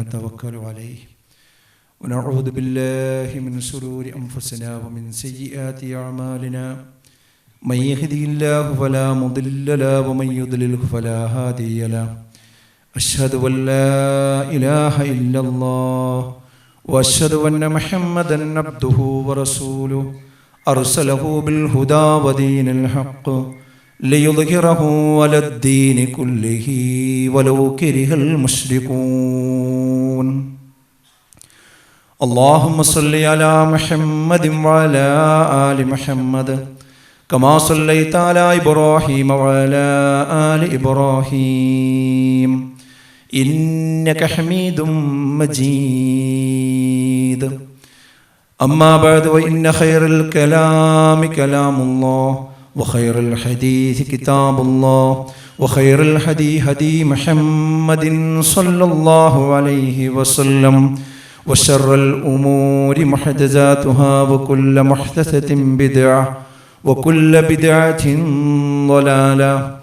ونتوكل عليه ونعوذ بالله من شرور أنفسنا ومن سيئات أعمالنا من يهدي الله فلا مضل له ومن يضلله فلا هادي له أشهد أن لا إله إلا الله وأشهد أن محمدا عبده ورسوله أرسله بالهدى ودين الحق ليظهره على الدين كله ولو كره المشركون اللهم صل على محمد وعلى آل محمد كما صليت على إبراهيم وعلى آل إبراهيم إنك حميد مجيد أما بعد وإن خير الكلام كلام الله وخير الحديث كتاب الله وخير الهدي هدي محمد صلى الله عليه وسلم وشر الأمور محدثاتها وكل محدثة بدعة وكل بدعة ضلالة.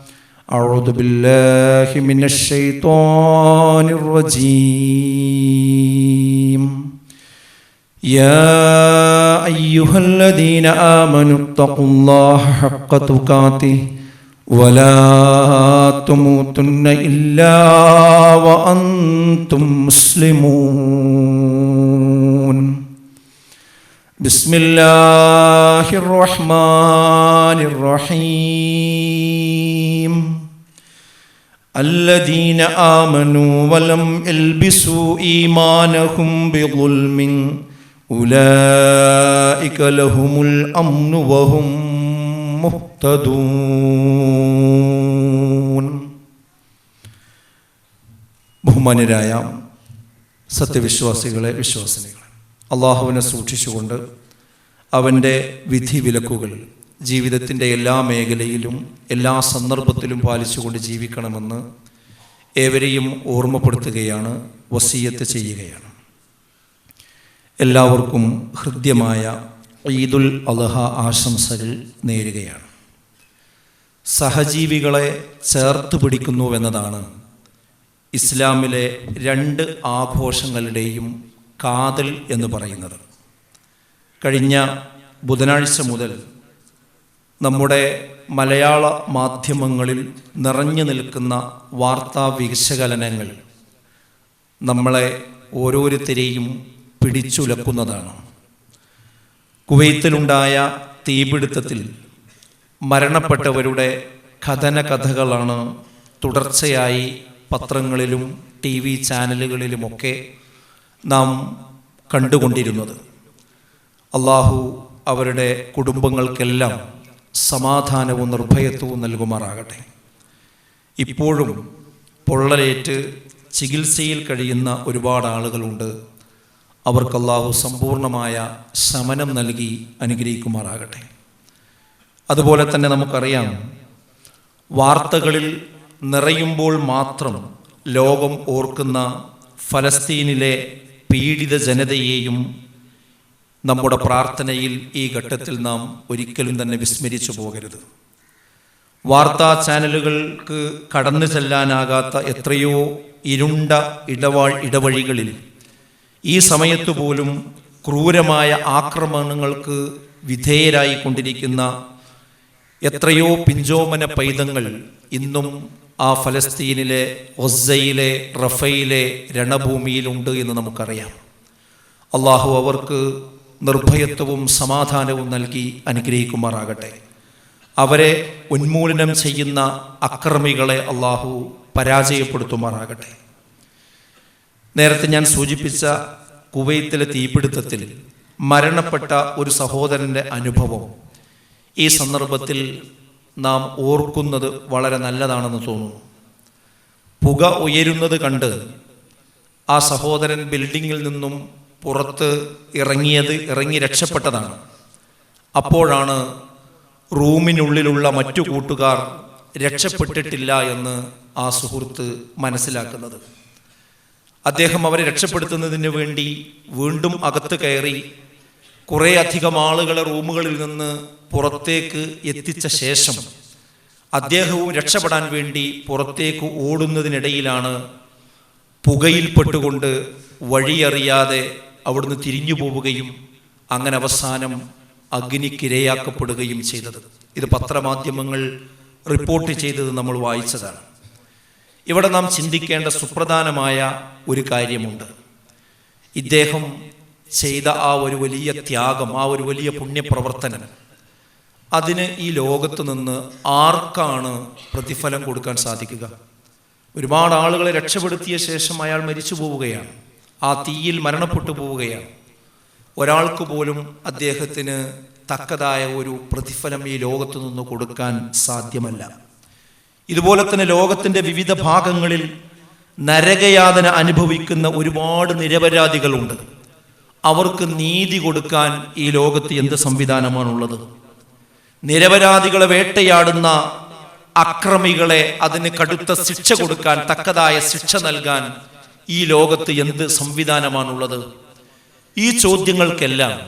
أعوذ بالله من الشيطان الرجيم. يا أيها الذين آمنوا اتقوا الله حق تقاته ولا تموتن إلا وأنتم مسلمون. بسم الله الرحمن الرحيم. الذين آمنوا ولم يلبسوا إيمانهم بظلم أولئك لهم الأمن وهم മുഹ്തദൂൻ ബഹുമാന്യരായ സത്യവിശ്വാസികളെ വിശ്വാസിനികളെ അള്ളാഹുവിനെ സൂക്ഷിച്ചുകൊണ്ട് അവൻ്റെ വിധി വിലക്കുകൾ ജീവിതത്തിൻ്റെ എല്ലാ മേഖലയിലും എല്ലാ സന്ദർഭത്തിലും പാലിച്ചുകൊണ്ട് ജീവിക്കണമെന്ന് ഏവരെയും ഓർമ്മപ്പെടുത്തുകയാണ് വസീയത്ത് ചെയ്യുകയാണ് എല്ലാവർക്കും ഹൃദ്യമായ ഈദുൽ അലഹ ആശംസകൾ നേരുകയാണ്. സഹജീവികളെ ചേർത്ത് പിടിക്കുന്നുവെന്നതാണ് ഇസ്ലാമിലെ രണ്ട് ആഘോഷങ്ങളുടെയും കാതൽ എന്ന് പറയുന്നത്. കഴിഞ്ഞ ബുധനാഴ്ച മുതൽ നമ്മുടെ മലയാള മാധ്യമങ്ങളിൽ നിറഞ്ഞു നിൽക്കുന്ന വാർത്താ വിശകലനങ്ങൾ നമ്മളെ ഓരോരുത്തരെയും പിടിച്ചുലക്കുന്നതാണ്. കുവൈത്തിലുണ്ടായ തീപിടുത്തത്തിൽ മരണപ്പെട്ടവരുടെ കഥന കഥകളാണ് തുടർച്ചയായി പത്രങ്ങളിലും ടി വി ചാനലുകളിലുമൊക്കെ നാം കണ്ടുകൊണ്ടിരുന്നത്. അള്ളാഹു അവരുടെ കുടുംബങ്ങൾക്കെല്ലാം സമാധാനവും നിർഭയത്വവും നൽകുമാറാകട്ടെ. ഇപ്പോഴും പൊള്ളലേറ്റ് ചികിത്സയിൽ കഴിയുന്ന ഒരുപാട് ആളുകളുണ്ട് അവർക്ക് സമ്പൂർണമായ ശമനം നൽകി അനുഗ്രഹിക്കുമാറാകട്ടെ. അതുപോലെ തന്നെ നമുക്കറിയാം വാർത്തകളിൽ നിറയുമ്പോൾ മാത്രം ലോകം ഓർക്കുന്ന ഫലസ്തീനിലെ പീഡിത ജനതയെയും നമ്മുടെ പ്രാർത്ഥനയിൽ ഈ ഘട്ടത്തിൽ നാം ഒരിക്കലും തന്നെ വിസ്മരിച്ചു പോകരുത്. വാർത്താ ചാനലുകൾക്ക് കടന്നു ചെല്ലാനാകാത്ത എത്രയോ ഇരുണ്ട ഇടവാൾ ഇടവഴികളിൽ ഈ സമയത്തു പോലും ക്രൂരമായ ആക്രമണങ്ങൾക്ക് വിധേയരായി കൊണ്ടിരിക്കുന്ന എത്രയോ പിഞ്ചോമന പൈതങ്ങൾ ഇന്നും ആ ഫലസ്തീനിലെ ഒസയിലെ റഫയിലെ രണഭൂമിയിലുണ്ട് എന്ന് നമുക്കറിയാം. അള്ളാഹു അവർക്ക് നിർഭയത്വവും സമാധാനവും നൽകി അനുഗ്രഹിക്കുമാറാകട്ടെ. അവരെ ഉന്മൂലനം ചെയ്യുന്ന അക്രമികളെ അള്ളാഹു പരാജയപ്പെടുത്തുമാറാകട്ടെ. നേരത്തെ ഞാൻ സൂചിപ്പിച്ച കുവൈത്തിലെ തീപിടുത്തത്തിൽ മരണപ്പെട്ട ഒരു സഹോദരന്റെ അനുഭവം ഈ സന്ദർഭത്തിൽ നാം ഓർക്കുന്നത് വളരെ നല്ലതാണെന്ന് തോന്നുന്നു. പുക ഉയരുന്നത് കണ്ട് ആ സഹോദരൻ ബിൽഡിങ്ങിൽ നിന്നും പുറത്ത് ഇറങ്ങിയത് ഇറങ്ങി രക്ഷപ്പെട്ടതാണ്. അപ്പോഴാണ് റൂമിനുള്ളിലുള്ള മറ്റു കൂട്ടുകാർ രക്ഷപ്പെട്ടിട്ടില്ല എന്ന് ആ സുഹൃത്ത് മനസ്സിലാക്കുന്നത്. അദ്ദേഹം അവരെ രക്ഷപ്പെടുത്തുന്നതിന് വേണ്ടി വീണ്ടും അകത്ത് കയറി കുറേ അധികം ആളുകളെ റൂമുകളിൽ നിന്ന് പുറത്തേക്ക് എത്തിച്ച ശേഷം അദ്ദേഹവും രക്ഷപ്പെടാൻ വേണ്ടി പുറത്തേക്ക് ഓടുന്നതിനിടയിലാണ് പുകയിൽപ്പെട്ടുകൊണ്ട് വഴിയറിയാതെ അവിടുന്ന് തിരിഞ്ഞു പോവുകയും അങ്ങനെ അവസാനം അഗ്നിക്കിരയാക്കപ്പെടുകയും ചെയ്തത്. ഇത് പത്രമാധ്യമങ്ങൾ റിപ്പോർട്ട് ചെയ്തത് നമ്മൾ വായിച്ചതാണ്. ഇവിടെ നാം ചിന്തിക്കേണ്ട സുപ്രധാനമായ ഒരു കാര്യമുണ്ട്. ഇദ്ദേഹം ചെയ്ത ആ ഒരു വലിയ ത്യാഗം ആ ഒരു വലിയ പുണ്യപ്രവർത്തനം അതിന് ഈ ലോകത്ത് നിന്ന് ആർക്കാണ് പ്രതിഫലം കൊടുക്കാൻ സാധിക്കുക? ഒരുപാട് ആളുകളെ രക്ഷപ്പെടുത്തിയ ശേഷം അയാൾ മരിച്ചു പോവുകയാണ്. ആ തീയിൽ മരണപ്പെട്ടു പോവുകയാണ്. ഒരാൾക്ക് പോലും അദ്ദേഹത്തിന് തക്കതായ ഒരു പ്രതിഫലം ഈ ലോകത്തു നിന്ന് കൊടുക്കാൻ സാധ്യമല്ല. ഇതുപോലെ തന്നെ ലോകത്തിന്റെ വിവിധ ഭാഗങ്ങളിൽ നരകയാതന അനുഭവിക്കുന്ന ഒരുപാട് നിരപരാധികളുണ്ട്. അവർക്ക് നീതി കൊടുക്കാൻ ഈ ലോകത്ത് എന്ത് സംവിധാനമാണുള്ളത്? നിരപരാധികളെ വേട്ടയാടുന്ന അക്രമികളെ അതിന് കടുത്ത ശിക്ഷ കൊടുക്കാൻ തക്കതായ ശിക്ഷ നൽകാൻ ഈ ലോകത്ത് എന്ത് സംവിധാനമാണുള്ളത്? ഈ ചോദ്യങ്ങൾക്കെല്ലാം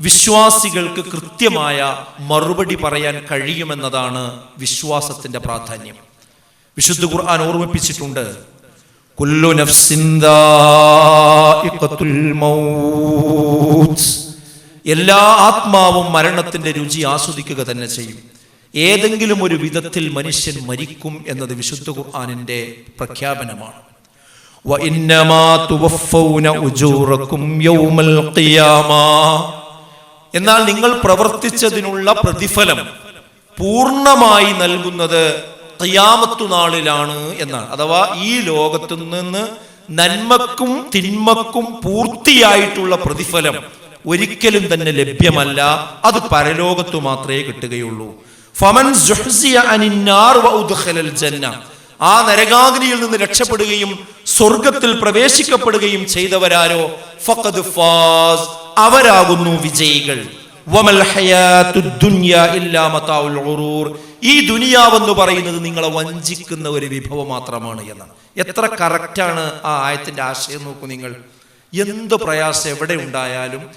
വിശ്വാസികൾക്ക് കൃത്യമായ മറുപടി പറയാൻ കഴിയുമെന്നതാണ് വിശ്വാസത്തിന്റെ പ്രാധാന്യം. വിശുദ്ധ ഖുർആൻ ഓർമ്മിപ്പിച്ചിട്ടുണ്ട് കുല്ലു എല്ലാ ആത്മാവും മരണത്തിന്റെ രുചി ആസ്വദിക്കുക തന്നെ ചെയ്യും. ഏതെങ്കിലും ഒരു വിധത്തിൽ മനുഷ്യൻ മരിക്കും എന്നത് വിശുദ്ധ ഖുർആാനിന്റെ പ്രഖ്യാപനമാണ്. വഇന്നമാ തുവഫൗന ഉജൂറക്കും യൗമൽ ഖിയാമ. എന്നാൽ നിങ്ങൾ പ്രവർത്തിച്ചതിനുള്ള പ്രതിഫലം പൂർണമായി നൽകുന്നത് ഖിയാമത്തു നാളിലാണ് എന്നാണ്. അഥവാ ഈ ലോകത്തു നിന്ന് നന്മക്കും തിന്മക്കും പൂർത്തിയായിട്ടുള്ള പ്രതിഫലം ഒരിക്കലും തന്നെ ലഭ്യമല്ല. അത് പരലോകത്തു മാത്രമേ കിട്ടുകയുള്ളൂ. ഫമൻ ജന്ന. ആ നരകാഗ്നിയിൽ നിന്ന് രക്ഷപ്പെടുകയും സ്വർഗത്തിൽ പ്രവേശിക്കപ്പെടുകയും ചെയ്തവരാരോ? ഫഖദ് ഫാസ്. അവരാകുന്നു വിജയികൾ. ഈ ദുനിയാവെന്ന് പറയുന്നത് നിങ്ങളെ വഞ്ചിക്കുന്ന ഒരു വിഭവം മാത്രമാണ് എന്നാണ്. എത്ര കറക്റ്റാണ് ആ ആയത്തിന്റെ ആശയം നോക്കൂ നിങ്ങൾ. എന്ത് പ്രയാസം എവിടെ ഉണ്ടായാലും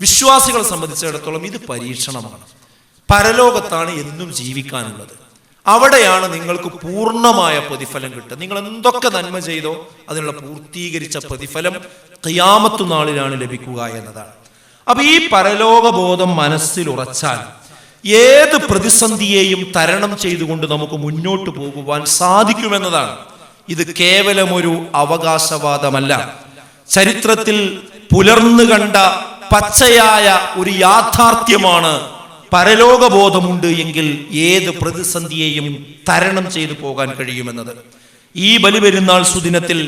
വിശ്വാസികളെ സംബന്ധിച്ചിടത്തോളം ഇത് പരീക്ഷണമാണ്. പരലോകത്താണ് എന്നും ജീവിക്കാനുള്ളത്. അവിടെയാണ് നിങ്ങൾക്ക് പൂർണമായ പ്രതിഫലം കിട്ടുക. നിങ്ങൾ എന്തൊക്കെ നന്മ ചെയ്തോ അതിനുള്ള പൂർത്തീകരിച്ച പ്രതിഫലം കയ്യാമത്തു നാളിലാണ് ലഭിക്കുക എന്നതാണ്. അപ്പൊ ഈ പരലോകബോധം മനസ്സിൽ ഉറച്ചാൽ ഏത് പ്രതിസന്ധിയെയും തരണം ചെയ്തുകൊണ്ട് നമുക്ക് മുന്നോട്ട് പോകുവാൻ സാധിക്കുമെന്നതാണ്. ഇത് കേവലം ഒരു അവകാശവാദമല്ല. ചരിത്രത്തിൽ പുലർന്നു കണ്ട പച്ചയായ ഒരു യാഥാർത്ഥ്യമാണ് പരലോകബോധമുണ്ട് എങ്കിൽ ഏത് പ്രതിസന്ധിയെയും തരണം ചെയ്തു പോകാൻ കഴിയുമെന്നത്. ഈ ബലിപെരുന്നാൾ സുദിനത്തിൽ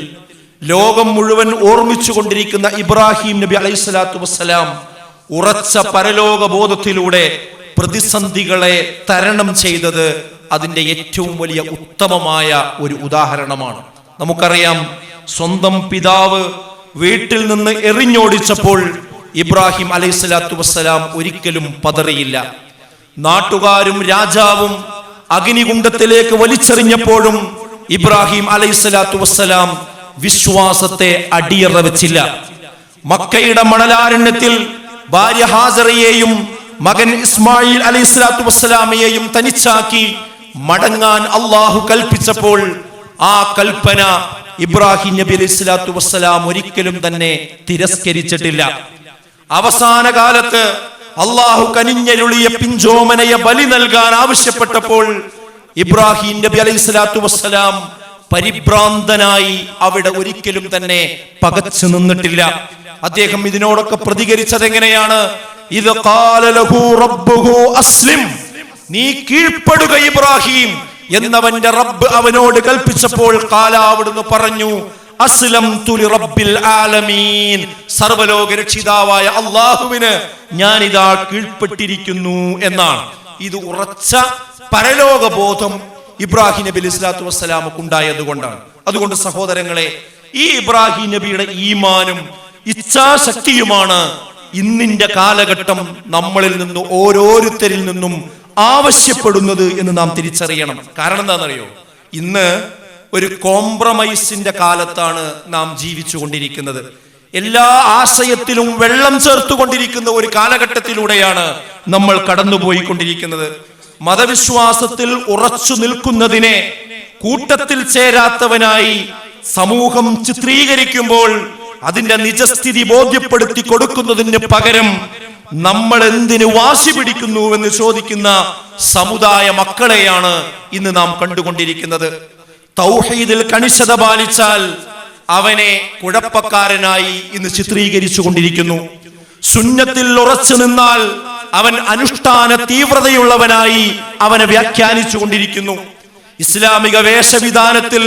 ലോകം മുഴുവൻ ഓർമ്മിച്ചുകൊണ്ടിരിക്കുന്ന ഇബ്രാഹിം നബി അലൈഹി സ്വലാത്തു വസ്സലാം ഉറച്ച പരലോക ബോധത്തിലൂടെ പ്രതിസന്ധികളെ തരണം ചെയ്തത് അതിന്റെ ഏറ്റവും വലിയ ഉത്തമമായ ഒരു ഉദാഹരണമാണ്. നമുക്കറിയാം സ്വന്തം പിതാവ് വീട്ടിൽ നിന്ന് എറിഞ്ഞോടിച്ചപ്പോൾ ഇബ്രാഹിം അലൈഹി സ്വലാത്തു വസ്സലാം ഒരിക്കലും പതറിയില്ല. നാട്ടുകാരും രാജാവും അഗ്നികുണ്ഡത്തിലേക്ക് വലിച്ചെറിഞ്ഞപ്പോഴും ഇബ്രാഹിം അലൈഹി സ്വലാത്തു വസ്സലാം വിശ്വാസത്തെ അടിയറ വെച്ചില്ല. മക്കയുടെ മണലാരണ്യത്തിൽ ഭാര്യ ഹാജറയെയും മകൻ ഇസ്മായിൽ അലൈഹി സ്വലാത്തു വസ്സലാമയെയും തനിച്ചാക്കി മടങ്ങാൻ അള്ളാഹു കൽപ്പിച്ചപ്പോൾ ആ കൽപ്പന ഇബ്രാഹിം നബി അലൈഹി സ്വലാത്തു വസ്സലാം ഒരിക്കലും തന്നെ തിരസ്കരിച്ചിട്ടില്ല. അവസാന കാലത്ത് അള്ളാഹു കനിഞ്ഞരുളിയ പിഞ്ചോമനയെ ബലി നൽകാൻ ആവശ്യപ്പെട്ടപ്പോൾ ഇബ്രാഹിം നബി അലൈഹി സ്വലാത്തു വസ്സലാം പരിഭ്രാന്തനായി അവിടെ ഒരിക്കലും തന്നെ പകച്ചു നിന്നിട്ടില്ല. അദ്ദേഹം ഇതിനോടൊക്കെ പ്രതികരിച്ചത് എങ്ങനെയാണ് ഇത് അസ്ലിം. നീ കീഴ്പ്പെടുക ഇബ്രാഹിം. എന്നവന്റെ റബ്ബ് അവനോട് കൽപ്പിച്ചപ്പോൾ കാല അവിടുന്ന് പറഞ്ഞു അസ്ലം റബ്ബിൽ ആലമീൻ. സർവലോക രക്ഷിതാവായ അള്ളാഹുവിന് ഞാനിതാ കീഴ്പ്പെട്ടിരിക്കുന്നു എന്നാണ്. ഇത് ഉറച്ച പരലോക ബോധം ഇബ്രാഹിം നബി അലിസ്ലാത്തു വസ്സലാമക്ക് ഉണ്ടായത് കൊണ്ടാണ്. അതുകൊണ്ട് സഹോദരങ്ങളെ ഈ ഇബ്രാഹിം നബിയുടെ ഈമാനും ഇച്ഛാശക്തിയുമാണ് ഇന്നിന്റെ കാലഘട്ടം നമ്മളിൽ നിന്ന് ഓരോരുത്തരിൽ നിന്നും ആവശ്യപ്പെടുന്നത് എന്ന് നാം തിരിച്ചറിയണം. കാരണം എന്താണെന്നറിയോ? ഇന്ന് ഒരു കോംപ്രമൈസിന്റെ കാലത്താണ് നാം ജീവിച്ചു കൊണ്ടിരിക്കുന്നത് എല്ലാ ആശയത്തിലും വെള്ളം ചേർത്തുകൊണ്ടിരിക്കുന്ന ഒരു കാലഘട്ടത്തിലൂടെയാണ് നമ്മൾ കടന്നുപോയിക്കൊണ്ടിരിക്കുന്നത്. മതവിശ്വാസത്തിൽ ഉറച്ചു നിൽക്കുന്നതിനെ കൂട്ടത്തിൽ ചേരാത്തവനായി സമൂഹം ചിത്രീകരിക്കുമ്പോൾ അതിന്റെ നിജസ്ഥിതി ബോധ്യപ്പെടുത്തി കൊടുക്കുന്നതിന് പകരം നമ്മൾ എന്തിനു വാശി പിടിക്കുന്നു എന്ന് ചോദിക്കുന്ന സമുദായ മക്കളെയാണ് ഇന്ന് നാം കണ്ടുകൊണ്ടിരിക്കുന്നത്. തൗഹീദിൽ കണിശത പാലിച്ചാൽ അവനെ കുഴപ്പക്കാരനായി ഇന്ന് ചിത്രീകരിച്ചു കൊണ്ടിരിക്കുന്നു സുന്നത്തിൽ ഉറച്ചു നിന്നാൽ അവൻ അനുഷ്ഠാന തീവ്രതയുള്ളവനായി അവനെ വ്യാഖ്യാനിച്ചു കൊണ്ടിരിക്കുന്നു ഇസ്ലാമിക വേഷവിധാനത്തിൽ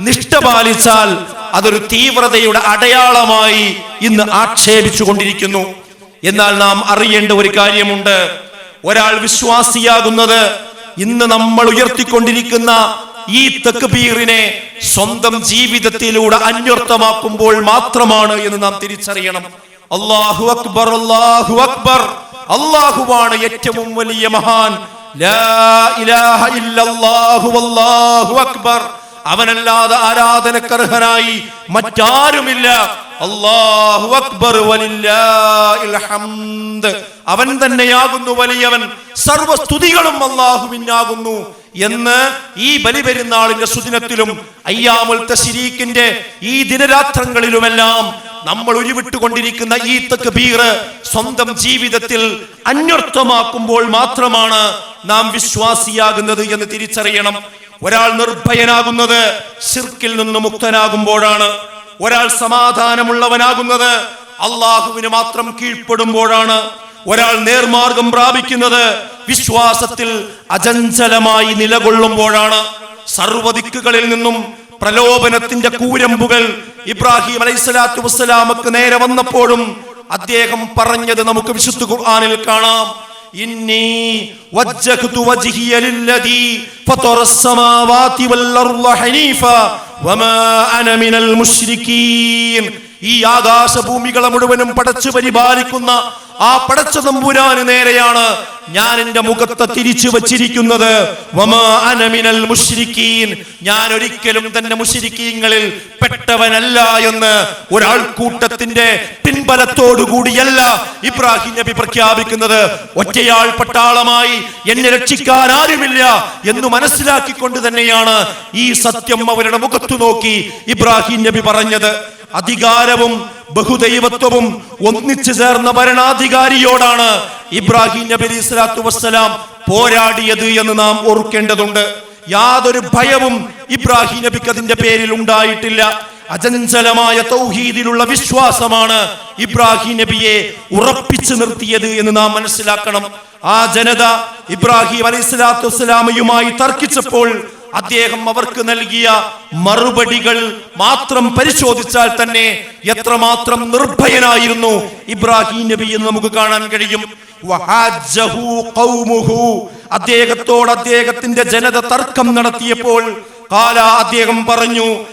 നിഷ്ഠ പാലിച്ചാൽ അതൊരു തീവ്രതയുടെ അടയാളമായി ഇന്ന് ആക്ഷേപിച്ചു കൊണ്ടിരിക്കുന്നു എന്നാൽ നാം അറിയേണ്ട ഒരു കാര്യമുണ്ട്. ഒരാൾ വിശ്വാസിയാകുന്നത് ഇന്ന് നമ്മൾ ഉയർത്തിക്കൊണ്ടിരിക്കുന്ന ഈ തക്ബീറിനെ സ്വന്തം ജീവിതത്തിലൂടെ അന്വർത്ഥമാക്കുമ്പോൾ മാത്രമാണ് എന്ന് നാം തിരിച്ചറിയണം. അള്ളാഹു അക്ബർ അള്ളാഹു അക്ബർ. അള്ളാഹുവാണ് ഏറ്റവും വലിയ മഹാൻ. അക്ബർ. അവനല്ലാതെ ആരാധനക്കർഹനായി മറ്റാരുമില്ല. അള്ളാഹു അക്ബർ അവൻ തന്നെയാകുന്നു വലിയവൻ. സർവസ്തുതികളും അള്ളാഹുവിനാകുന്നു എന്ന് ഈ ബലിപെരുന്നാളിന്റെ സുദിനത്തിലും അയ്യാമുൽ തശരീക്കിന്റെ ഈ ദിനരാത്രങ്ങളിലുമെല്ലാം നമ്മൾ ഉരുവിട്ടുകൊണ്ടിരിക്കുന്ന ഈ തക്ബീർ സ്വന്തം ജീവിതത്തിൽ അന്വർത്ഥമാക്കുമ്പോൾ മാത്രമാണ് നാം വിശ്വാസിയാകുന്നത് എന്ന് തിരിച്ചറിയണം. ഒരാൾ നിർഭയനാകുന്നത് ശിർക്കിൽ നിന്ന് മുക്തനാകുമ്പോഴാണ്. ഒരാൾ സമാധാനമുള്ളവനാകുന്നത് അള്ളാഹുവിന് മാത്രം കീഴ്പ്പെടുമ്പോഴാണ്. ഒരാൾ നേർമാർഗം പ്രാപിക്കുന്നത് വിശ്വാസത്തിൽ അചഞ്ചലമായി നിലകൊള്ളുമ്പോഴാണ് സർവദിക്കുകളിൽ നിന്നും പ്രലോഭനത്തിന്റെ കൂരമ്പുകൾ ഇബ്രാഹിം അലൈഹിസ്സലാത്തു വസ്സലാമക്ക് നേരെ വന്നപ്പോഴും അദ്ദേഹം പറഞ്ഞത് നമുക്ക് വിശുദ്ധ ഖുർആനിൽ കാണാം ഇന്നി വജ്ജഹ്തു വജ്ഹിയ ലില്ലദീ ഫതറ السماوات والارض حنيفا وما انا من المشركين ഈ ആകാശഭൂമികളെ മുഴുവനും പടച്ചു പരിപാലിക്കുന്ന ആ പടച്ച തമ്പുരാന് നേരെയാണ് ഞാൻ എന്റെ മുഖത്തെ തിരിച്ചു വച്ചിരിക്കുന്നത്. ഞാൻ ഒരിക്കലും തന്നെ മുഷിരിക്കീങ്ങളിൽ പെട്ടവനല്ല എന്ന് ഒരാൾക്കൂട്ടത്തിന്റെ പിൻബലത്തോടു കൂടിയല്ല ഇബ്രാഹിം നബി പ്രഖ്യാപിക്കുന്നത്. ഒറ്റയാൾ പട്ടാളമായി എന്നെ രക്ഷിക്കാൻ ആരുമില്ല എന്ന് മനസ്സിലാക്കിക്കൊണ്ട് തന്നെയാണ് ഈ സത്യം അവരുടെ മുഖത്തു നോക്കി ഇബ്രാഹിം നബി പറഞ്ഞത്. അധികാരവും ബഹുദൈവത്വവും ഒന്നിച്ചു ചേർന്ന ഭരണാധികാരിയോടാണ് ഇബ്രാഹിം നബി അലി സ്വലാത്തു വസ്സലാം പോരാടിയത് എന്ന് നാം ഓർക്കേണ്ടതുണ്ട്. യാതൊരു ഭയവും ഇബ്രാഹിം നബിക്ക് അതിന്റെ പേരിൽ ഉണ്ടായിട്ടില്ല. അചഞ്ചലമായ തൗഹീദിലുള്ള വിശ്വാസമാണ് ഇബ്രാഹിം നബിയെ ഉറപ്പിച്ചു നിർത്തിയത് എന്ന് നാം മനസ്സിലാക്കണം. ആ ജനത ഇബ്രാഹിം അലൈഹി സ്വലാത്തു വസ്സലാമയുമായി തർക്കിച്ചപ്പോൾ അദ്ദേഹം അവർക്ക് നൽകിയ മറുപടികൾ മാത്രം പരിശോധിച്ചാൽ തന്നെ എത്രമാത്രം നിർഭയനായിരുന്നു ഇബ്രാഹിം നബി എന്ന് നമുക്ക് കാണാൻ കഴിയും. അദ്ദേഹത്തോട് അദ്ദേഹത്തിന്റെ ജനത തർക്കം നടത്തിയപ്പോൾ കാല അദ്ദേഹം പറഞ്ഞു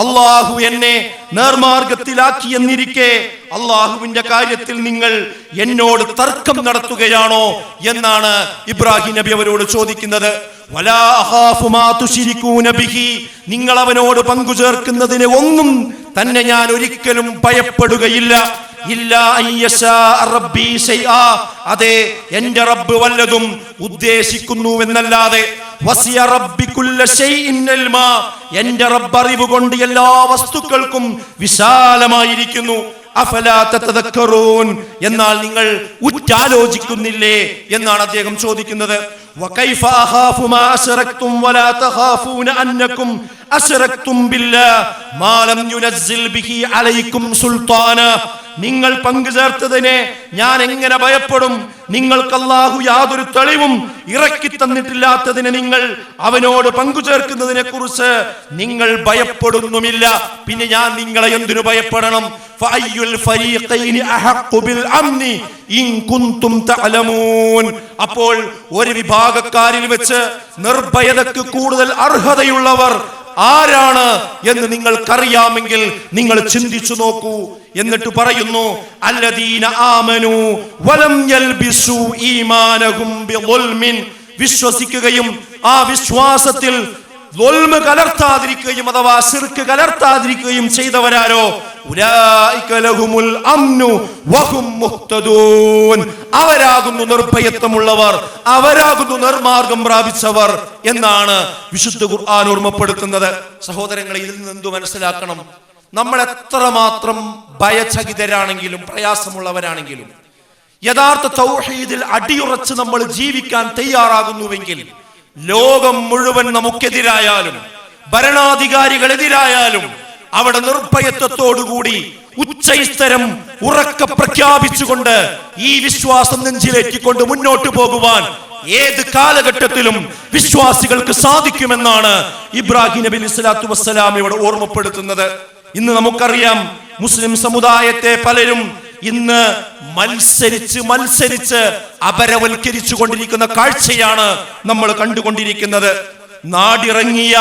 അള്ളാഹു എന്നെ നേർമാർഗത്തിലാക്കി എന്നിരിക്കെ അള്ളാഹുവിന്റെ കാര്യത്തിൽ നിങ്ങൾ എന്നോട് തർക്കം നടത്തുകയാണോ എന്നാണ് ഇബ്രാഹിം നബി അവരോട് ചോദിക്കുന്നത്. നിങ്ങൾ അവനോട് പങ്കു ചേർക്കുന്നതിന് ഒന്നും തന്നെ ഞാൻ ഒരിക്കലും ഭയപ്പെടുകയില്ല. ഇല്ല അൻ യശാ റബ്ബി ശൈആ. അതെ എന്റെ റബ്ബ് വല്ലതും ഉദ്ദേശിക്കുന്നു എന്നല്ലാതെ വസിയ റബ്ബി കുല്ല ശൈഇൻ ഇൽമാ. എന്റെ റബ്ബ് അറിവ് കൊണ്ട് എല്ലാ വസ്തുക്കൾക്കും വിശാലമായിരിക്കുന്നു അഫലാ തതദക്കറൂൻ. എന്നാൽ നിങ്ങൾ ഉറ്റാലോചിക്കുന്നില്ലേ എന്നാണ് അദ്ദേഹം ചോദിക്കുന്നത് وكيف أخاف ما أشركتم ولا تخافون أنكم അശ്രക്തും ബില്ലാ മാലം യുനസ്സിൽ ബിഹി അലൈക്കും സുൽത്താന. നിങ്ങൾ പങ്കു ചേർത്തതിനെ ഞാൻ എങ്ങനെ ഭയപ്പെടും? നിങ്ങൾക്ക് അല്ലാഹു യാതൊരു തെളിവും ഇറക്കി തന്നിട്ടില്ലാത്തതിനെ നിങ്ങൾ അവനോട് പങ്കു ചേർക്കുന്നതിനെ കുറിച്ച് നിങ്ങൾ ഭയപ്പെടുന്നുമില്ല. പിന്നെ ഞാൻ നിങ്ങളെ എന്തിനു ഭയപ്പെടണം? അപ്പോൾ ഒരു വിഭാഗക്കാരിൽ വെച്ച് നിർഭയതക്ക് കൂടുതൽ അർഹതയുള്ളവർ ആരാണ് എന്ന് നിങ്ങൾക്കറിയാമെങ്കിൽ നിങ്ങൾ ചിന്തിച്ചു നോക്കൂ. എന്നിട്ട് പറയുന്നു ആമനു വലം ഈമാനഹും വിശ്വസിക്കുകയും ആ വിശ്വാസത്തിൽ കലർത്താതിരിക്കുകയും അഥവാ സിർക്ക് കലർത്താതിരിക്കുകയും ചെയ്തവരാരോ? അവരാകുന്നു നിർഭയത്വമുള്ളവർ അവരാകുന്നു നിർമാർഗം പ്രാപിച്ചവർ എന്നാണ് വിശുദ്ധ ഖുർആൻ ഓർമ്മപ്പെടുത്തുന്നത്. സഹോദരങ്ങളെ ഇതിൽ നിന്ന് എന്തു മനസ്സിലാക്കണം? നമ്മൾ എത്രമാത്രം ഭയചകിതരാണെങ്കിലും പ്രയാസമുള്ളവരാണെങ്കിലും യഥാർത്ഥ തൗഹീദിൽ അടിയുറച്ച് നമ്മൾ ജീവിക്കാൻ തയ്യാറാകുന്നുവെങ്കിൽ ലോകം മുഴുവൻ നമുക്കെതിരായാലും ഭരണാധികാരികളെതിരായാലും അവിടെ നിർഭയത്വത്തോടുകൂടി ഉച്ചൈസ്തരം ഉറക്ക പ്രഖ്യാപിച്ചുകൊണ്ട് ഈ വിശ്വാസം നെഞ്ചിലേറ്റിക്കൊണ്ട് മുന്നോട്ട് പോകുവാൻ ഏത് കാലഘട്ടത്തിലും വിശ്വാസികൾക്ക് സാധിക്കുമെന്നാണ് ഇബ്രാഹിം നബി സ്വലാത്തു വസ്സലാം ഇവിടെ ഓർമ്മപ്പെടുത്തുന്നത്. ഇന്ന് നമുക്കറിയാം മുസ്ലിം സമുദായത്തെ പലരും ഇന്ന് മത്സരിച്ച് മത്സരിച്ച് അപരവൽക്കരിച്ചു കൊണ്ടിരിക്കുന്ന കാഴ്ചയാണ് നമ്മൾ കണ്ടുകൊണ്ടിരിക്കുന്നത്. നാടിറങ്ങിയ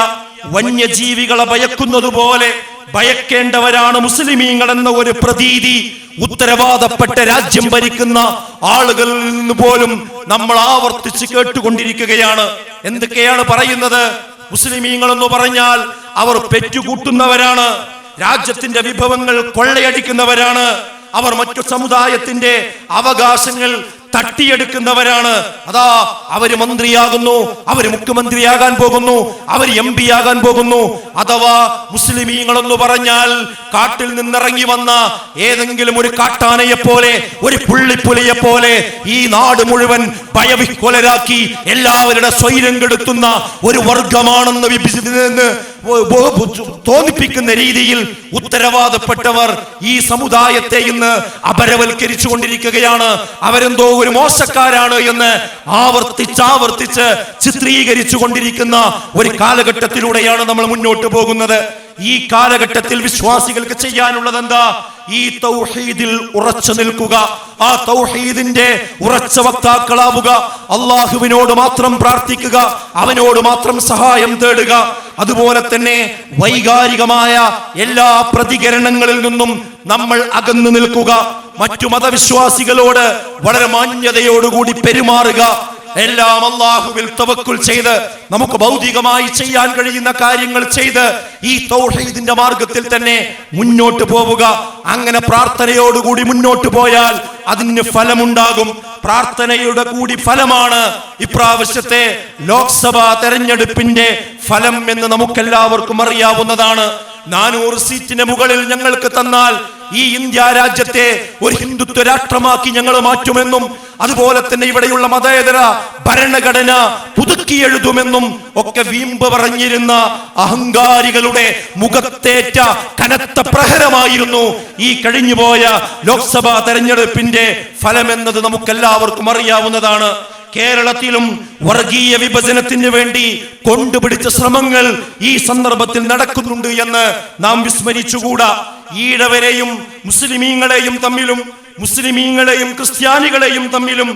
വന്യജീവികളെ ഭയക്കുന്നത് പോലെ ഭയക്കേണ്ടവരാണ് മുസ്ലിമീങ്ങൾ എന്ന ഒരു പ്രതീതി ഉത്തരവാദപ്പെട്ട രാജ്യം ഭരിക്കുന്ന ആളുകളിൽ നിന്ന് പോലും നമ്മൾ ആവർത്തിച്ച് കേട്ടുകൊണ്ടിരിക്കുകയാണ്. എന്തൊക്കെയാണ് പറയുന്നത്? മുസ്ലിമീങ്ങൾ എന്ന് പറഞ്ഞാൽ അവർ പെറ്റുകൂട്ടുന്നവരാണ് രാജ്യത്തിന്റെ വിഭവങ്ങൾ കൊള്ളയടിക്കുന്നവരാണ് അവർ മറ്റു സമുദായത്തിന്റെ അവകാശങ്ങൾ തട്ടിയെടുക്കുന്നവരാണ്. അതാ അവർ മന്ത്രിയാകുന്നു അവർ മുഖ്യമന്ത്രിയാകാൻ പോകുന്നു അവർ എം പി ആകാൻ പോകുന്നു. അഥവാ മുസ്ലിമീങ്ങളെന്ന് പറഞ്ഞാൽ കാട്ടിൽ നിന്നിറങ്ങി വന്ന ഏതെങ്കിലും ഒരു കാട്ടാനയെ പോലെ ഒരു പുള്ളിപ്പുലിയെ പോലെ ഈ നാട് മുഴുവൻ ഭയവിക്കൊലരാക്കി എല്ലാവരുടെ സ്വൈരം കെടുത്തുന്ന ഒരു വർഗമാണെന്ന് വിഭജിച്ചതെന്ന് തോന്നിപ്പിക്കുന്ന രീതിയിൽ ഉത്തരവാദപ്പെട്ടവർ ഈ സമുദായത്തെ ഇന്ന് അപരവൽക്കരിച്ചു കൊണ്ടിരിക്കുകയാണ് അവരെന്തോ ഒരു മോശക്കാരാണ് എന്ന് ആവർത്തിച്ചാവർത്തിച്ച് ആവർത്തിച്ച് ചിത്രീകരിച്ചു കൊണ്ടിരിക്കുന്ന ഒരു കാലഘട്ടത്തിലൂടെയാണ് നമ്മൾ മുന്നോട്ട് പോകുന്നത്. ഈ കാലഘട്ടത്തിൽ വിശ്വാസികൾക്ക് ചെയ്യാനുള്ളത് എന്താ ഈ തൗഹീദിൽ ഉറച്ചു നിൽക്കുക. ആ തൗഹീദിന്റെ ഉറച്ച വക്താക്കളാവുക. അള്ളാഹുവിനോട് മാത്രം പ്രാർത്ഥിക്കുക. അവനോട് മാത്രം സഹായം തേടുക. അതുപോലെ തന്നെ വൈകാരികമായ എല്ലാ പ്രതികരണങ്ങളിൽ നിന്നും നമ്മൾ അകന്നു നിൽക്കുക. മറ്റു മതവിശ്വാസികളോട് വളരെ മാന്യതയോടുകൂടി പെരുമാറുക. എല്ലാം അള്ളാഹുവിൽ തവക്കുൽ ചെയ്ത് നമുക്ക് ഭൗതികമായി ചെയ്യാൻ കഴിയുന്ന കാര്യങ്ങൾ ചെയ്ത് ഈ തൗഹീദിന്റെ മാർഗത്തിൽ തന്നെ മുന്നോട്ട് പോവുക. അങ്ങനെ പ്രാർത്ഥനയോടുകൂടി മുന്നോട്ട് പോയാൽ അതിന് ഫലമുണ്ടാകും. പ്രാർത്ഥനയുടെ കൂടി ഫലമാണ് ഇപ്രാവശ്യത്തെ ലോക്സഭാ തെരഞ്ഞെടുപ്പിന്റെ ഫലം എന്ന് നമുക്കെല്ലാവർക്കും അറിയാവുന്നതാണ്. നാനൂറ് സീറ്റിന് മുകളിൽ ഞങ്ങൾക്ക് തന്നാൽ ഈ ഇന്ത്യ രാജ്യത്തെ ഒരു ഹിന്ദുത്വ രാഷ്ട്രമാക്കി ഞങ്ങൾ മാറ്റുമെന്നും അതുപോലെ തന്നെ ഇവിടെയുള്ള മതേതര ഭരണഘടന പുതുക്കിയെഴുതുമെന്നും ഒക്കെ വീമ്പ് പറഞ്ഞിരുന്ന അഹങ്കാരികളുടെ മുഖത്തേറ്റ കനത്ത പ്രഹരമായിരുന്നു ഈ കഴിഞ്ഞുപോയ ലോക്സഭാ തെരഞ്ഞെടുപ്പിന്റെ ഫലമെന്നത് നമുക്കെല്ലാവർക്കും അറിയാവുന്നതാണ്. കേരളത്തിലും വർഗീയ വിഭജനത്തിന് വേണ്ടി കൊണ്ടുപിടിച്ച ശ്രമങ്ങൾ ഈ സന്ദർഭത്തിൽ നടക്കുന്നുണ്ട് എന്ന് നാം വിസ്മരിച്ചുകൂടാ. ഈഴവരെയും മുസ്ലിമീങ്ങളെയും തമ്മിലും മുസ്ലിമീങ്ങളെയും ക്രിസ്ത്യാനികളെയും തമ്മിലും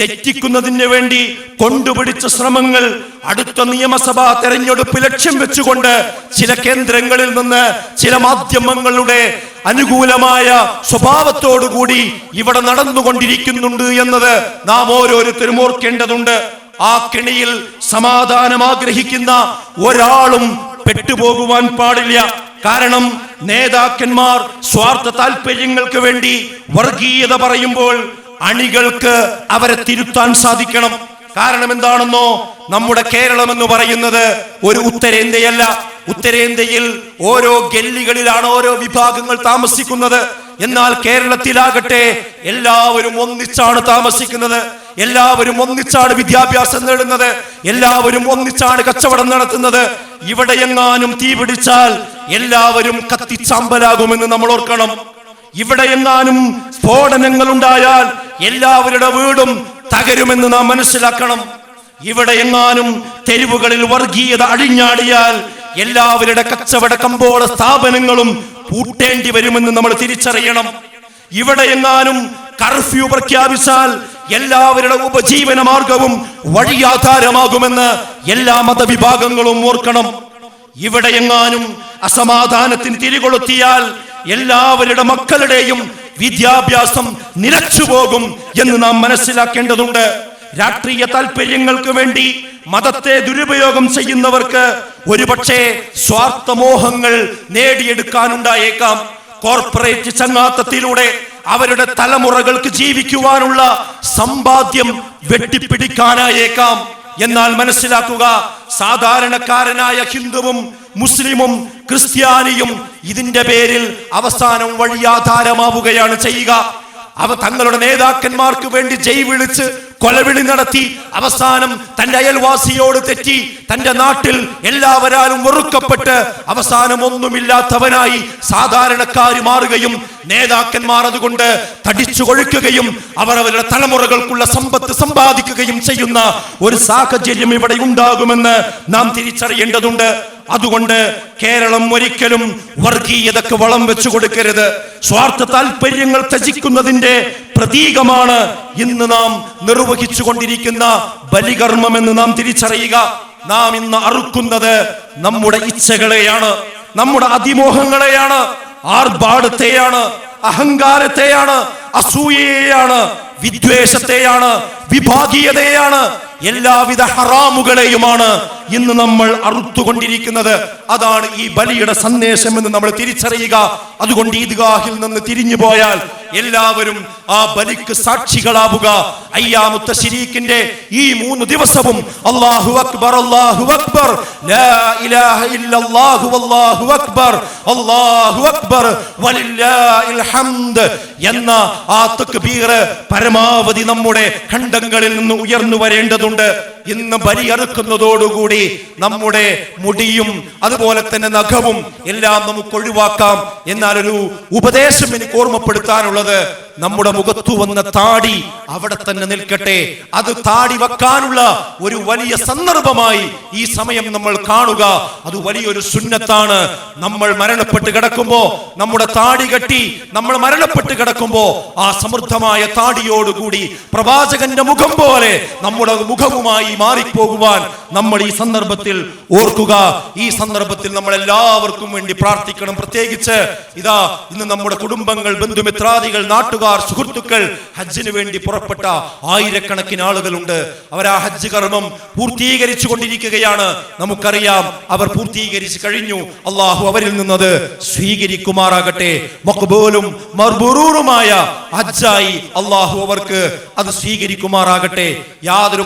തെറ്റിക്കുന്നതിന് വേണ്ടി കൊണ്ടുപിടിച്ച ശ്രമങ്ങൾ അടുത്ത നിയമസഭാ തെരഞ്ഞെടുപ്പ് ലക്ഷ്യം വെച്ചുകൊണ്ട് ചില കേന്ദ്രങ്ങളിൽ നിന്ന് ചില മാധ്യമങ്ങളുടെ അനുകൂലമായ സ്വഭാവത്തോടുകൂടി ഇവിടെ നടന്നുകൊണ്ടിരിക്കുന്നുണ്ട് എന്നത് നാം ഓരോരുത്തരും ഓർക്കേണ്ടതുണ്ട്. ആ കെണിയിൽ സമാധാനം ആഗ്രഹിക്കുന്ന ഒരാളും പെട്ടുപോകുവാൻ പാടില്ല. കാരണം നേതാക്കന്മാർ സ്വാർത്ഥ താല്പര്യങ്ങൾക്ക് വേണ്ടി വർഗീയത പറയുമ്പോൾ അണികൾക്ക് അവരെ തിരുത്താൻ സാധിക്കണം. കാരണം എന്താണെന്നോ നമ്മുടെ കേരളം എന്ന് പറയുന്നത് ഒരു ഉത്തരേന്ത്യയല്ല. ഉത്തരേന്ത്യയിൽ ഓരോ ഗല്ലികളിലാണ് ഓരോ വിഭാഗങ്ങൾ താമസിക്കുന്നത്. എന്നാൽ കേരളത്തിലാകട്ടെ എല്ലാവരും ഒന്നിച്ചാണ് താമസിക്കുന്നത്. എല്ലാവരും ഒന്നിച്ചാണ് വിദ്യാഭ്യാസം നേടുന്നത്. എല്ലാവരും ഒന്നിച്ചാണ് കച്ചവടം നടത്തുന്നത്. ഇവിടെ എങ്ങാനും തീ പിടിച്ചാൽ എല്ലാവരും കത്തിച്ചാമ്പലാകുമെന്ന് നമ്മൾ ഓർക്കണം. ഇവിടെ എങ്ങാനും സ്ഫോടനങ്ങൾ ഉണ്ടായാൽ എല്ലാവരുടെ വീടും തകരുമെന്ന് നാം മനസ്സിലാക്കണം. ഇവിടെ എങ്ങാനും തെരുവുകളിൽ വർഗീയത അഴിഞ്ഞാടിയാൽ എല്ലാവരുടെ കച്ചവട കമ്പോള സ്ഥാപനങ്ങളും പൂട്ടേണ്ടി വരുമെന്ന് നമ്മൾ തിരിച്ചറിയണം. ഇവിടെ എങ്ങാനും കർഫ്യൂ പ്രഖ്യാപിച്ചാൽ എല്ലാവരുടെ ഉപജീവന മാർഗവും വഴിയാധാരമാകുമെന്ന് എല്ലാ മതവിഭാഗങ്ങളും ഓർക്കണം. ഇവിടെ എങ്ങാനും അസമാധാനത്തിന് തിരികൊളുത്തിയാൽ എല്ലാവരുടെ മക്കളുടെയും വിദ്യാഭ്യാസം നിലച്ചു പോകും എന്ന് നാം മനസ്സിലാക്കേണ്ടതുണ്ട്. രാഷ്ട്രീയ താല്പര്യങ്ങൾക്ക് വേണ്ടി മതത്തെ ദുരുപയോഗം ചെയ്യുന്നവർക്ക് ഒരുപക്ഷെ സ്വാർത്ഥമോഹങ്ങൾ നേടിയെടുക്കാനുണ്ടായേക്കാം. കോർപ്പറേറ്റ് ചങ്ങാത്തത്തിലൂടെ അവരുടെ തലമുറകൾക്ക് ജീവിക്കുവാനുള്ള സമ്പാദ്യം വെട്ടിപ്പിടിക്കാനായേക്കാം. എന്നാൽ മനസ്സിലാക്കുക സാധാരണക്കാരനായ ഹിന്ദുവും മുസ്ലിമും ക്രിസ്ത്യാനിയും ഇതിന്റെ പേരിൽ അവസാനം വഴിയാധാരമാവുകയാണ് ചെയ്യുക. അവ തങ്ങളുടെ നേതാക്കന്മാർക്ക് വേണ്ടി ജയ് വിളിച്ച് കൊലവിളി നടത്തി അവസാനം തന്റെ അയൽവാസിയോട് തെറ്റി തന്റെ നാട്ടിൽ എല്ലാവരാലും വെറുക്കപ്പെട്ട് അവസാനം ഒന്നുമില്ലാത്തവനായി സാധാരണക്കാർ മാറുകയും നേതാക്കന്മാർ അതുകൊണ്ട് തടിച്ചു കൊഴുക്കുകയും അവർ അവരുടെ തലമുറകൾക്കുള്ള സമ്പത്ത് സമ്പാദിക്കുകയും ചെയ്യുന്ന ഒരു സാഹചര്യം ഇവിടെ ഉണ്ടാകുമെന്ന് നാം തിരിച്ചറിയേണ്ടതുണ്ട്. അതുകൊണ്ട് കേരളം ഒരിക്കലും വർഗീയതക്ക് വളം വെച്ചു കൊടുക്കരുത്. സ്വാർത്ഥ താല്പര്യങ്ങൾ ത്യജിക്കുന്നതിന്റെ പ്രതീകമാണ് ഇന്ന് നാം നിർവഹിച്ചു കൊണ്ടിരിക്കുന്ന ബലികർമ്മം എന്ന് നാം തിരിച്ചറിയുക. നാം ഇന്ന് അറുക്കുന്നത് നമ്മുടെ ഇച്ഛകളെയാണ് നമ്മുടെ അതിമോഹങ്ങളെയാണ് ആർഭാടത്തെയാണ് അഹങ്കാരത്തെയാണ് അസൂയയെയാണ് വിദ്വേഷത്തെയാണ് വിഭാഗീയതയാണ് എല്ലാവിധ ഹറാമുകളെയുമാണ് ഇന്ന് നമ്മൾ അറുത്തുകൊണ്ടിരിക്കുന്നത്. അതാണ് ഈ ബലിയുടെ സന്ദേശം എന്ന് നമ്മൾ തിരിച്ചറിയുക. അതുകൊണ്ട് ഈദ്ഗാഹിൽ നിന്ന് തിരിഞ്ഞു പോയാൽ എല്ലാവരും ആ ബലിക്ക് സാക്ഷികളാവുക. അയ്യാമുത്ത ശരീക്കിന്റെ ഈ മൂന്ന് ദിവസവും അല്ലാഹു അക്ബർ അല്ലാഹു അക്ബർ ലാ ഇലാഹ ഇല്ലല്ലാഹു വല്ലാഹു അക്ബർ അല്ലാഹു അക്ബർ വലില്ലാഹിൽ ഹംദ് എന്ന ആ തക്ബീർ പരമാവധി നമ്മുടെ ഖണ്ഡങ്ങളിൽ നിന്ന് ഉയർന്നു വരേണ്ടതുണ്ട്. ഇന്ന് ബലിയറുക്കുന്നതോടുകൂടി നമ്മുടെ മുടിയും അതുപോലെ തന്നെ നഖവും എല്ലാം നമുക്ക് ഒഴിവാക്കാം. എന്നാലൊരു ഉപദേശം എനിക്ക് ഓർമ്മപ്പെടുത്താനുള്ളത്. നമ്മുടെ മുഖത്തു വന്ന താടി അവിടെ തന്നെ നിൽക്കട്ടെ. അത് താടി വെക്കാനുള്ള ഒരു വലിയ സന്ദർഭമായി ഈ സമയം നമ്മൾ കാണുക. അത് വലിയൊരു സുന്നത്താണ്. നമ്മൾ മരണപ്പെട്ട് കിടക്കുമ്പോ നമ്മുടെ താടി കെട്ടി നമ്മൾ മരണപ്പെട്ട് കിടക്കുമ്പോ ആ സമൃദ്ധമായ താടിയോടുകൂടി പ്രവാചകന്റെ മുഖം പോലെ നമ്മുടെ മുഖവുമായി മാറിപ്പോകുവാൻ നമ്മൾ ഈ സന്ദർഭത്തിൽ ഓർക്കുക. ഈ സന്ദർഭത്തിൽ നമ്മൾ എല്ലാവർക്കും വേണ്ടി പ്രാർത്ഥിക്കണം. പ്രത്യേകിച്ച് ഇതാ ഇന്ന് നമ്മുടെ കുടുംബങ്ങൾ ബന്ധുമിത്രാദികൾ നാട്ടുകാർ സുഹൃത്തുക്കൾ ഹജ്ജിന് വേണ്ടി പുറപ്പെട്ട ആയിരക്കണക്കിന് ആളുകളുണ്ട്. അവർ ആ ഹജ്ജ് കർമ്മം പൂർത്തീകരിച്ചു കൊണ്ടിരിക്കുകയാണ്. നമുക്കറിയാം അവർ പൂർത്തീകരിച്ചു കഴിഞ്ഞു. അള്ളാഹു അവരിൽ നിന്നത് സ്വീകരിക്കുമാറാകട്ടെ. മക്ബൂലും മർബുറൂറുമായ ഹജ്ജായി അള്ളാഹു അവർക്ക് അത് സ്വീകരിക്കുമാറാകട്ടെ. യാതൊരു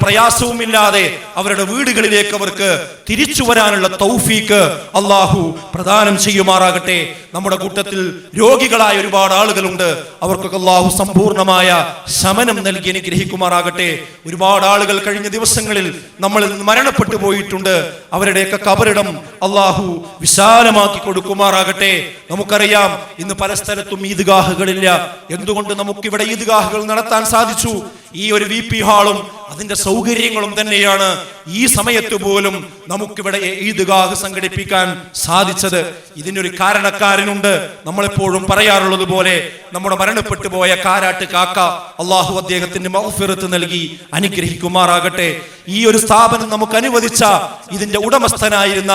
പ്രയാസവുമില്ലാതെ അവരുടെ വീടുകളിലേക്ക് അവർക്ക് തിരിച്ചു വരാനുള്ള തൗഫീക്ക് അള്ളാഹു പ്രദാനം ചെയ്യുമാറാകട്ടെ. നമ്മുടെ കൂട്ടത്തിൽ രോഗികളായ ഒരുപാട് ആളുകളുണ്ട്. അവർക്കൊക്കെ അള്ളാഹു സമ്പൂർണമായ ശമനം നൽകി അനുഗ്രഹിക്കുമാറാകട്ടെ. ഒരുപാട് ആളുകൾ കഴിഞ്ഞ ദിവസങ്ങളിൽ നമ്മളിൽ നിന്ന് മരണപ്പെട്ടു പോയിട്ടുണ്ട്. അവരുടെയൊക്കെ കബറിടം അള്ളാഹു വിശാലമാക്കി കൊടുക്കുമാറാകട്ടെ. നമുക്കറിയാം ഇന്ന് പല സ്ഥലത്തും ഈദ്ഗാഹുകളില്ല. എന്തുകൊണ്ട് നമുക്കിവിടെ ഈദ്ഗാഹുകൾ നടത്താൻ സാധിച്ചു? ഈ ഒരു വി പി ഹാളും അതിന്റെ സൗകര്യങ്ങളും തന്നെയാണ്. ഈ സമയത്ത് പോലും നമുക്കിവിടെ ഈദ്ഗാഹ് സംഘടിപ്പിക്കാൻ സാധിച്ചത് ഇതിനൊരു കാരണക്കാരനുണ്ട്. നമ്മളെപ്പോഴും പറയാറുള്ളത് പോലെ നമ്മുടെ മരണപ്പെട്ടു പോയ കാരാട്ട് കാക്ക അള്ളാഹു അദ്ദേഹത്തിന്റെ മൗഫിറത്ത് നൽകി അനുഗ്രഹിക്കുമാറാകട്ടെ. ഈ ഒരു സ്ഥാപനം നമുക്ക് അനുവദിച്ച ഇതിന്റെ ഉടമസ്ഥനായിരുന്ന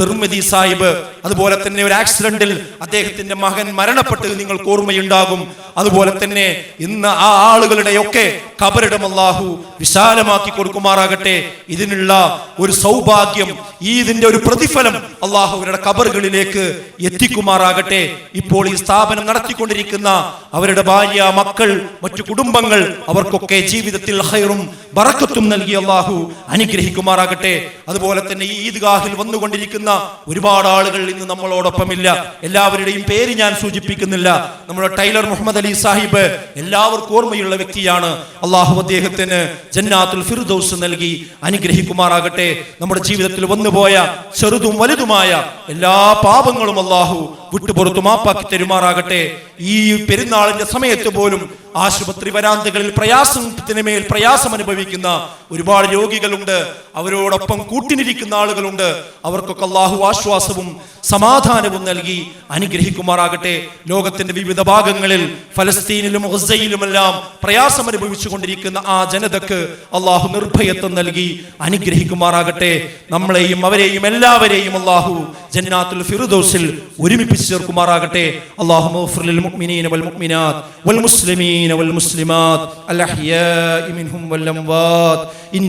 തിർമിതി സാഹിബ്. അതുപോലെ തന്നെ ഒരു ആക്സിഡന്റിൽ അദ്ദേഹത്തിന്റെ മകൻ മരണപ്പെട്ടത് നിങ്ങൾക്ക് ഓർമ്മയുണ്ടാകും. അതുപോലെ തന്നെ ഇന്ന് ആ ആളുകളുടെയൊക്കെ കബറിടം അള്ളാഹു വിശാലമാക്കി കൊടുക്കുമാറാകട്ടെ. ഇതിനുള്ള ഒരു സൗഭാഗ്യം ഈ ഇതിന്റെ ഒരു പ്രതിഫലം അള്ളാഹു കബറുകളിലേക്ക് എത്തിക്കുമാറാകട്ടെ. ഇപ്പോൾ ഈ സ്ഥാപനം നടത്തിക്കൊണ്ടിരിക്കുന്ന അവരുടെ ഭാര്യ മക്കൾ മറ്റു കുടുംബങ്ങൾ അവർക്കൊക്കെ ജീവിതത്തിൽ ഹൈറും ബറക്കത്തും നൽകി അള്ളാഹു അനുഗ്രഹിക്കുമാറാകട്ടെ. അതുപോലെ തന്നെ ഈ ഈദ്ഗാഹിൽ വന്നുകൊണ്ടിരിക്കുന്ന ഒരുപാട് ആളുകൾ ഇന്ന് നമ്മളോടൊപ്പമില്ല. എല്ലാവരുടെയും പേര് ഞാൻ സൂചിപ്പിക്കുന്നില്ല. നമ്മുടെ ടൈലർ മുഹമ്മദ് അലി സാഹിബ് എല്ലാവർക്കും ഓർമ്മയുള്ള വ്യക്തിയാണ്. അള്ളാഹു അദ്ദേഹത്തിന് ജന്നാത്തുൽ ഫിർദൌസ് നൽകി അനുഗ്രഹിക്കുമാറാകട്ടെ. നമ്മുടെ ജീവിതത്തിൽ വന്നുപോയ ചെറുതും വലുതുമായ എല്ലാ പാപങ്ങളും അള്ളാഹു വിട്ടുപുറത്തു മാപ്പാക്കി തരുമാറാകട്ടെ. ഈ പെരുന്നാളിന്റെ സമയത്ത് പോലും ആശുപത്രി വരാന്തകളിൽ പ്രയാസത്തിന് മേൽ പ്രയാസം അനുഭവിക്കുന്ന ഒരുപാട് രോഗികളുണ്ട് അവരോടൊപ്പം കൂട്ടിനിരിക്കുന്ന ആളുകളുണ്ട്. അവർക്കൊക്കെ അള്ളാഹു ആശ്വാസവും സമാധാനവും നൽകി അനുഗ്രഹിക്കുമാറാകട്ടെ. ലോകത്തിന്റെ വിവിധ ഭാഗങ്ങളിൽ ഫലസ്തീനിലും ഗസയിലുമെല്ലാം പ്രയാസം അനുഭവിച്ചു കൊണ്ടിരിക്കുന്ന ആ ജനതക്ക് അള്ളാഹു നിർഭയത്വം നൽകി അനുഗ്രഹിക്കുമാറാകട്ടെ. നമ്മളെയും അവരെയും എല്ലാവരെയും അള്ളാഹു ജന്നാത്തുൽ ഫിറുദോസിൽ ഒരുമിപ്പിച്ച് ചേർക്കുമാറാകട്ടെ. അള്ളാഹു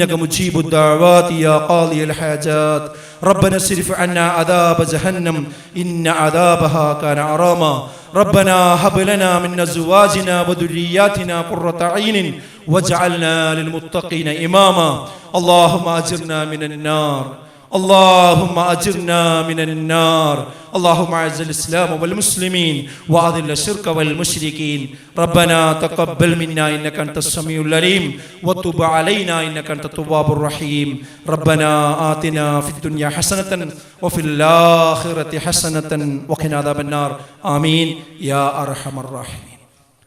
വൽ مجيب الدعوات يا قاضي الحاجات ربنا اصرف عنا عذاب جهنم إن عذابها كان عراما ربنا هب لنا من أزواجنا وذرياتنا قرة عين واجعلنا للمتقين إماما اللهم أجرنا من النار اللهم أجرنا من النار اللهم أعز الإسلام والمسلمين وأذل الشرك والمشركين ربنا تقبل منا إنك أنت السميع العليم وتب علينا إنك أنت التواب الرحيم ربنا آتنا في الدنيا حسنة وفي الآخرة حسنة وقنا عذاب النار آمين يا أرحم الراحمين